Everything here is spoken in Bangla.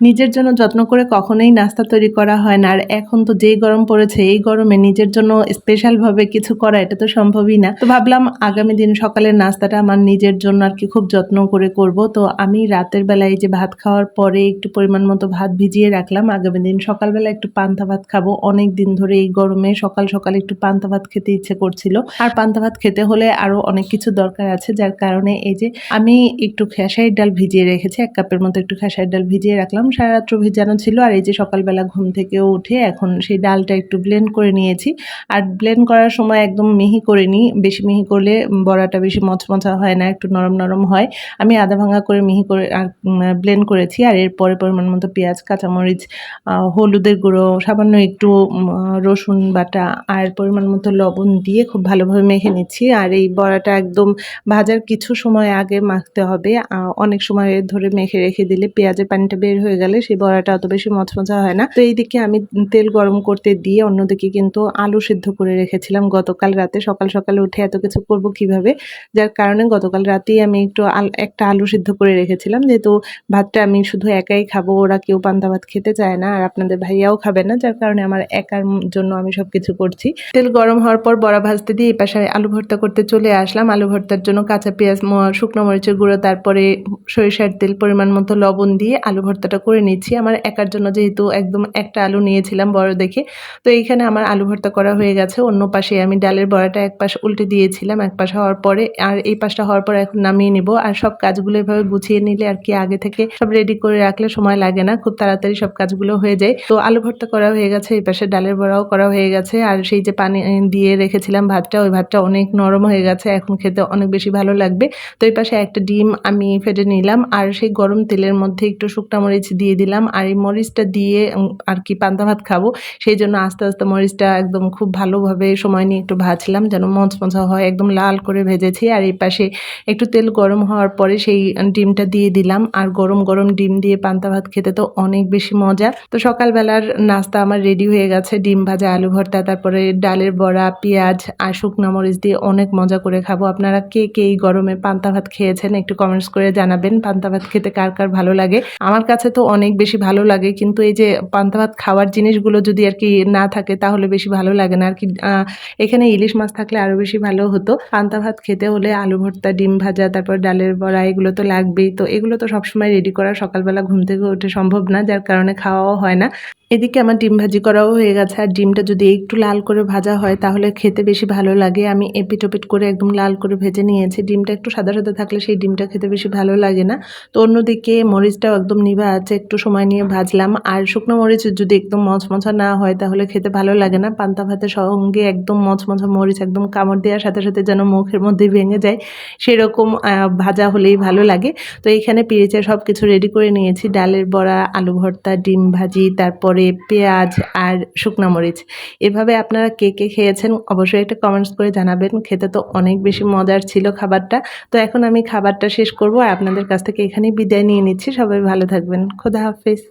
নিজের জন্য যত্ন করে কখনোই নাস্তা তৈরি করা হয় না। আর এখন তো যেই গরম পড়েছে, এই গরমে নিজের জন্য স্পেশালভাবে কিছু করা, এটা তো সম্ভবই না। তো ভাবলাম আগামী দিন সকালের নাস্তাটা আমার নিজের জন্য আর কি খুব যত্ন করে করব। তো আমি রাতের বেলায় যে ভাত খাওয়ার পরে একটু পরিমাণ মতো ভাত ভিজিয়ে রাখলাম। আগামী দিন সকালবেলা একটু পান্তা ভাত খাব। অনেক দিন ধরে এই গরমে সকাল সকাল একটু পান্তা ভাত খেতে ইচ্ছে করছিল। আর পান্তা ভাত খেতে হলে আরও অনেক কিছু দরকার আছে, যার কারণে এই যে আমি একটু খেসারির ডাল ভিজিয়ে রেখেছি, এক কাপের মতো একটু খেসারির ডাল ভিজিয়ে রাখলাম। সারা রাত্র ভিজানো ছিল আর এই যে সকালবেলা ঘুম থেকে উঠে এখন সেই ডালটা একটু ব্লেন্ড করে নিয়েছি। আর ব্লেন্ড করার সময় একদম মিহি করে নিই, বেশি মিহি করলে বড়াটা বেশি মচমচা হয় না, একটু নরম নরম হয়। আমি আধা ভাঙা করে মিহি করে ব্লেন্ড করেছি আর এরপরে পরিমাণ মতো পেঁয়াজ, কাঁচামরিচ হলুদের গুঁড়ো, সামান্য একটু রসুন বাটা আর পরিমাণ মতো লবণ দিয়ে খুব ভালোভাবে মেখে নিচ্ছি। আর এই বড়াটা একদম ভাজার কিছু সময় আগে মাখতে হবে। অনেক সময় ধরে মেখে রেখে দিলে পেঁয়াজের পানিটা বের হয়ে গেলে সেই বড়াটা অত বেশি মচমচা হয় না। তো এইদিকে আমি তেল গরম করতে দিয়ে অন্যদিকে কিন্তু আলু সিদ্ধ করে রেখেছিলাম গতকাল রাতে। সকাল সকাল উঠে এত কিছু করব কীভাবে? যার কারণে গতকাল রাতেই আমি একটু একটা আলু সিদ্ধ করে রেখেছিলাম। যেহেতু ভাতটা আমি শুধু একাই খাব, ওরা কেউ পান্তা ভাত খেতে চায় না, আর আপনাদের ভাইয়াও খাবে না, যার কারণে আমার একার জন্য আমি সবকিছু করছি। তেল গরম হওয়ার পর বড়া ভাজতে দিয়ে এই পাশে আলু ভর্তা করতে চলে আসলাম। আলু ভর্তার জন্য কাঁচা পেঁয়াজ শুকনো মরিচের গুঁড়ো, তারপরে সরিষার তেল পরিমাণ মতো লবণ দিয়ে আলু ভর্তাটা করে নিচ্ছি। আমার একার জন্য যেহেতু একদম একটা আলু নিয়েছিলাম বড় দেখে। তো এইখানে আমার আলু ভর্তা করা হয়ে গেছে। অন্য পাশে আমি ডালের বড়াটা এক পাশ উল্টে দিয়েছিলাম, এক পাশ হওয়ার পরে আর এই পাশটা হওয়ার পরে এখন নামিয়ে নিব। আর সব কাজগুলো এভাবে গুছিয়ে নিলে আর কি আগে থেকে সব রেডি করে রাখলে সময় লাগে না। খুব তাড়াতাড়ি সব কাজগুলো হয়ে যায়। তো আলু ভর্তা করা হয়ে গেছে, এই পাশে ডালের বড়াও করা হয়ে গেছে। আর সেই যে পানি দিয়ে রেখেছিলাম ভাতটা, ওই ভাতটা অনেক নরম হয়ে গেছে। এখন খেতে অনেক বেশি ভালো লাগবে। তো এই পাশে একটা ডিম আমি ফেটে নিলাম। আর সেই গরম তেলের মধ্যে একটু শুকনা মরিচ দিয়ে দিলাম। আর এই মরিচটা দিয়ে আর কি পান্তা ভাত খাব, সেই জন্য আস্তে আস্তে মরিচটা একদম খুব ভালোভাবে সময় নিয়ে একটু ভাজলাম যেন মচমচা হয়, একদম লাল করে ভেজেছি। আর এই পাশে একটু তেল গরম হওয়ার পরে সেই ডিমটা দিয়ে দিলাম। আর গরম গরম ডিম দিয়ে পান্তা ভাত খেতে তো অনেক বেশি মজা। তো সকালবেলার নাস্তা আমার রেডি হয়ে গেছে। ডিম ভাজা, আলু ভর্তা, তারপরে ডালের বড়া, পেঁয়াজ আর শুকনো মরিচ দিয়ে অনেক মজা করে খাব। আপনারা কে কে এই গরমে পান্তা ভাত খেয়েছেন একটু কমেন্টস করে জানাবেন। পান্তা ভাত খেতে কার কার ভালো লাগে? আমার কাছে তো অনেক বেশি ভালো লাগে। কিন্তু এই যে পান্তা ভাত খাওয়ার জিনিসগুলো যদি আর কি না থাকে, তাহলে বেশি ভালো লাগে না। আর কি এখানে ইলিশ মাছ থাকলে আরও বেশি ভালো হতো। পান্তা ভাত খেতে হলে আলু ভর্তা, ডিম ভাজা, তারপর ডালের বড়া, এগুলো তো লাগবেই। তো এগুলো তো সবসময় রেডি করা সকালবেলা ঘুম থেকে উঠে সম্ভব না, যার কারণে খাওয়াও হয় না। এদিকে আমার ডিম ভাজি করাও হয়ে গেছে। আর ডিমটা যদি একটু লাল করে ভাজা হয়, তাহলে খেতে বেশি ভালো লাগে। আমি এপিট ওপিট করে একদম লাল করে ভেজে নিয়েছি। ডিমটা একটু সাদা সাদা থাকলে সেই ডিমটা খেতে বেশি ভালো লাগে না। তো অন্যদিকে মরিচটাও একদম নিভা আছে। একটু সময় নিয়ে ভাজলাম। আর শুকনো মরিচ যদি একদম মচমচা না হয়, তাহলে খেতে ভালো লাগে না। পান্তা ভাতের সঙ্গে একদম মচমচা মরিচ, একদম কামড় দেওয়ার সাথে সাথে যেন মুখের মধ্যে ভেঙে যায়, সেরকম ভাজা হলেই ভালো লাগে। তো এইখানে পেঁয়াজের সব কিছু রেডি করে নিয়েছি। ডালের বড়া, আলু ভর্তা, ডিম ভাজি, তারপরে পেঁয়াজ আর শুকনা মরিচ। এভাবে আপনারা কে কে খেয়েছেন অবশ্যই একটা কমেন্টস করে জানাবেন। খেতে তো অনেক বেশি মজার ছিল খাবারটা। তো এখন আমি খাবারটা শেষ করব। আর আপনাদের কাছ থেকে এখানেই বিদায় নিয়ে নিচ্ছি। সবাই ভালো থাকবেন। খোদা হাফেজ